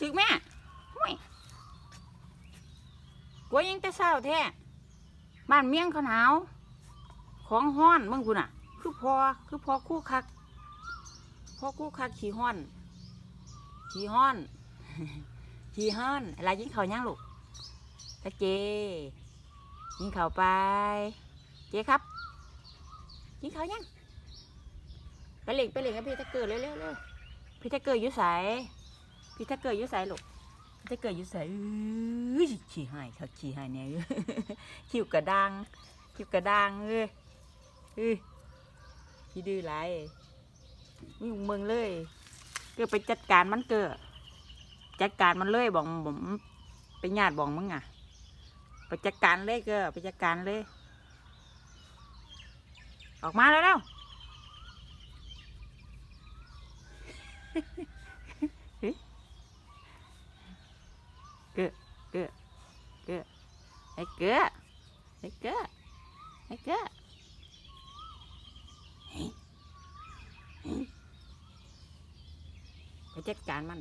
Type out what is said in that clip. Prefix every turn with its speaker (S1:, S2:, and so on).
S1: สึกแม่ห่วยกลัวยังแต่เศร้าแท้บ้านเมียงเขาหนาว ของห้อนมึงกูน่ะ คือพอคือพอคู่คักพอคู่คักขี่ห้อน ขี่ห้อน ขี่ห้อนอะไรยิงเขาย่างลูกตะเจยิงเขาไป เจครับ ยิงเขายังไปเล่งไปเล่งกับพี่ตะเกิดเร็วๆเร็วพี่ตะเกิดอยู่ใส พี่ตะเกิดยู่ใสลูกพี่ตะเกิดยู่ใสอื้อขี่หายเขาขี่หายเนี่ยคิวกระดังคิวกระดังเอ้ยเอ้ยพี่ดื้อไรมึงเมืองเลยเกิดไปจัดการมันเกิดจัดการมันเลยบอกผมไปญาติบอกมึงอะไปจัดการเลยเกิดไปจัดการเลย ออกมาแล้วเร็ว เกอะเกอะเกอะไอ้เกะไอ้เกะไอ้เกะไปจัดการมัน